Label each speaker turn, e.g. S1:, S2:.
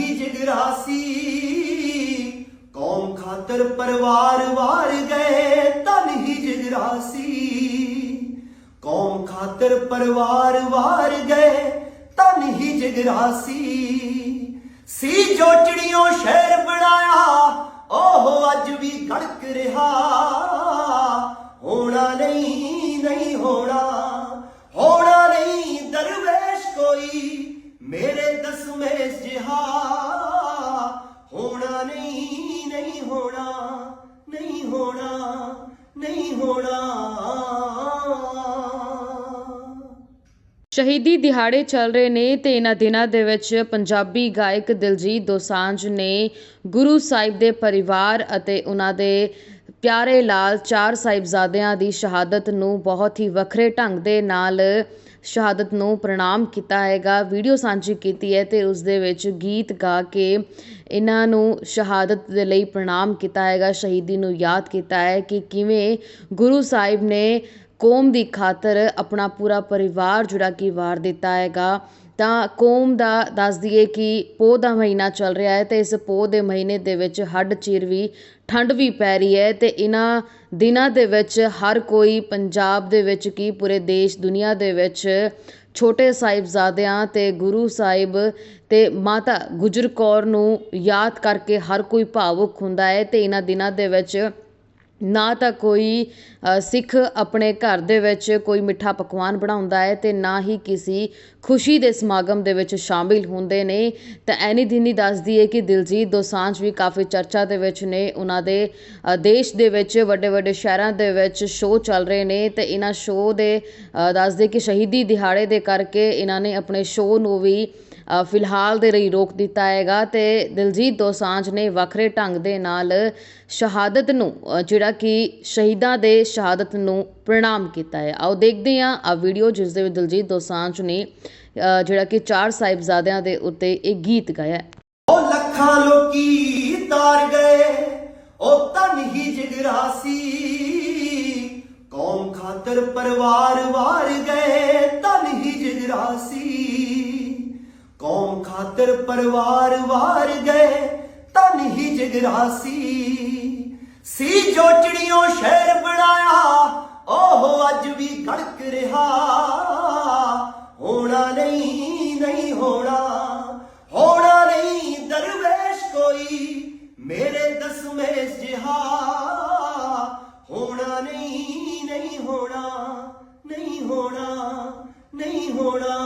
S1: ਹੀ ਜਗਰਾਸੀ। ਕੌਮ ਖਾਤਰ ਪਰਿਵਾਰ ਵਾਰ ਗਏ ਤਨ ਹੀ ਜਗਰਾਸੀ। ਕੌਮ ਖਾਤਰ ਪਰਿਵਾਰ ਵਾਰ ਗਏ ਤਨ ਹੀ ਜਗਰਾਸੀ। ਸੀ ਜੋ ਸ਼ਹਿਰ ਬਣਾਇਆ ਉਹ ਅੱਜ ਵੀ ਗੜਕ ਰਿਹਾ। ਨਹੀਂ ਹੋਣਾ।
S2: ਸ਼ਹੀਦੀ ਦਿਹਾੜੇ ਚੱਲ ਰਹੇ ਨੇ ਤੇ ਇਹਨਾਂ ਦਿਨਾਂ ਦੇ ਵਿੱਚ ਪੰਜਾਬੀ ਗਾਇਕ ਦਿਲਜੀਤ ਦੋਸਾਂਝ ਨੇ ਗੁਰੂ ਸਾਹਿਬ ਦੇ ਪਰਿਵਾਰ ਅਤੇ ਉਹਨਾਂ ਦੇ ਪਿਆਰੇ ਲਾਲ ਚਾਰ ਸਾਹਿਬਜ਼ਾਦਿਆਂ ਦੀ ਸ਼ਹਾਦਤ ਨੂੰ ਬਹੁਤ ਹੀ ਵੱਖਰੇ ਢੰਗ ਦੇ ਨਾਲ ਸ਼ਹਾਦਤ ਨੂੰ ਪ੍ਰਣਾਮ ਕੀਤਾ ਹੈਗਾ। ਵੀਡੀਓ ਸਾਂਝੀ ਕੀਤੀ ਹੈ ਤੇ ਉਸ ਦੇ ਵਿੱਚ ਗੀਤ ਗਾ ਕੇ ਇਹਨਾਂ ਨੂੰ ਸ਼ਹਾਦਤ ਦੇ ਲਈ ਪ੍ਰਣਾਮ ਕੀਤਾ ਹੈਗਾ। ਸ਼ਹੀਦੀ ਨੂੰ ਯਾਦ ਕੀਤਾ ਹੈ ਕਿ ਕਿਵੇਂ ਗੁਰੂ ਸਾਹਿਬ ਨੇ ਕੌਮ ਦੀ ਖਾਤਰ ਆਪਣਾ ਪੂਰਾ ਪਰਿਵਾਰ ਜਿਹੜਾ ਕਿ ਵਾਰ ਦਿੱਤਾ ਹੈਗਾ, ਤਾਂ ਕੌਮ ਦਾ ਦੱਸ ਦਈਏ ਕਿ ਪੋਹ ਦਾ ਮਹੀਨਾ ਚੱਲ ਰਿਹਾ ਹੈ ਅਤੇ ਇਸ ਪੋਹ ਦੇ ਮਹੀਨੇ ਦੇ ਵਿੱਚ ਹੱਡ ਚੀਰ ਵੀ ਠੰਡ ਵੀ ਪੈ ਰਹੀ ਹੈ ਅਤੇ ਇਹਨਾਂ ਦਿਨਾਂ ਦੇ ਵਿੱਚ ਹਰ ਕੋਈ ਪੰਜਾਬ ਦੇ ਵਿੱਚ ਕੀ ਪੂਰੇ ਦੇਸ਼, ਦੁਨੀਆ ਦੇ ਵਿੱਚ ਛੋਟੇ ਸਾਹਿਬਜ਼ਾਦਿਆਂ ਅਤੇ ਗੁਰੂ ਸਾਹਿਬ ਅਤੇ ਮਾਤਾ ਗੁਜਰ ਕੌਰ ਨੂੰ ਯਾਦ ਕਰਕੇ ਹਰ ਕੋਈ ਭਾਵੁਕ ਹੁੰਦਾ ਹੈ ਅਤੇ ਇਹਨਾਂ ਦਿਨਾਂ ਦੇ ਵਿੱਚ ਨਾ ਤਾਂ ਕੋਈ ਸਿੱਖ ਆਪਣੇ ਘਰ ਦੇ ਵਿੱਚ ਕੋਈ ਮਿੱਠਾ ਪਕਵਾਨ ਬਣਾਉਂਦਾ ਹੈ ਅਤੇ ਨਾ ਹੀ ਕਿਸੇ ਖੁਸ਼ੀ ਦੇ ਸਮਾਗਮ ਦੇ ਵਿੱਚ ਸ਼ਾਮਿਲ ਹੁੰਦੇ ਨੇ। ਤਾਂ ਐਨੀ ਦਿਨੀ ਦੱਸਦੀ ਹੈ ਕਿ ਦਿਲਜੀਤ ਦੋਸਾਂਝ ਵੀ ਕਾਫੀ ਚਰਚਾ ਦੇ ਵਿੱਚ ਨੇ। ਉਹਨਾਂ ਦੇ ਦੇਸ਼ ਦੇ ਵਿੱਚ ਵੱਡੇ ਵੱਡੇ ਸ਼ਹਿਰਾਂ ਦੇ ਵਿੱਚ ਸ਼ੋਅ ਚੱਲ ਰਹੇ ਨੇ ਅਤੇ ਇਹਨਾਂ ਸ਼ੋਅ ਦੇ ਅ, ਦੱਸਦੇ ਕਿ ਸ਼ਹੀਦੀ ਦਿਹਾੜੇ ਦੇ ਕਰਕੇ ਇਹਨਾਂ ਨੇ ਆਪਣੇ ਸ਼ੋਅ ਨੂੰ ਵੀ ਫਿਲਹਾਲ ਦੇ ਲਈ ਰੋਕ ਦਿੱਤਾ ਹੈਗਾ ਤੇ ਦਿਲਜੀਤ ਦੋਸਾਂਝ ਨੇ ਵੱਖਰੇ ਢੰਗ ਦੇ ਨਾਲ ਸ਼ਹਾਦਤ ਨੂੰ ਜਿਹੜਾ ਕਿ ਸ਼ਹੀਦਾਂ ਦੇ ਸ਼ਹਾਦਤ ਨੂੰ ਪ੍ਰਣਾਮ ਕੀਤਾ ਹੈ। ਆਓ ਦੇਖਦੇ ਹਾਂ ਆ ਵੀਡੀਓ ਜਿਸ ਦੇ ਵਿੱਚ ਦਿਲਜੀਤ ਦੋਸਾਂਝ ਨੇ ਜਿਹੜਾ ਕਿ ਚਾਰ ਸਾਹਿਬਜ਼ਾਦਿਆਂ ਦੇ ਉੱਤੇ ਇਹ ਗੀਤ ਗਾਇਆ ਹੈ।
S1: ਉਹ ਲੱਖਾਂ ਲੋਕੀ ਤਾਰ ਗਏ ਉਹ ਤਨ ਹੀ ਜਗਰਾਸੀ, ਕੌਮ ਖਾਤਰ ਪਰਿਵਾਰ ਵਾਰ ਕੌਮ ਪਰਿਵਾਰ ਵਾਰ ਗਏ, ਤਨ ਹੀ ਜਗਰਾਸੀ। ਸੀ ਜੋ ਚਿੜੀਆਂ ਸ਼ਹਿਰ ਬਣਾਇਆ, ਉਹ ਅੱਜ ਵੀ ਗੜਕ ਰਿਹਾ। ਹੋਣਾ ਨਹੀਂ ਨਹੀਂ ਹੋਣਾ ਹੋਣਾ ਨਹੀਂ ਦਰਵੇਸ਼ ਕੋਈ, ਮੇਰੇ ਦਸਮੇਸ਼ ਜਿਹਾ। ਹੋਣਾ ਨਹੀਂ ਨਹੀਂ ਹੋਣਾ ਨਹੀਂ ਹੋਣਾ ਨਹੀਂ ਹੋਣਾ।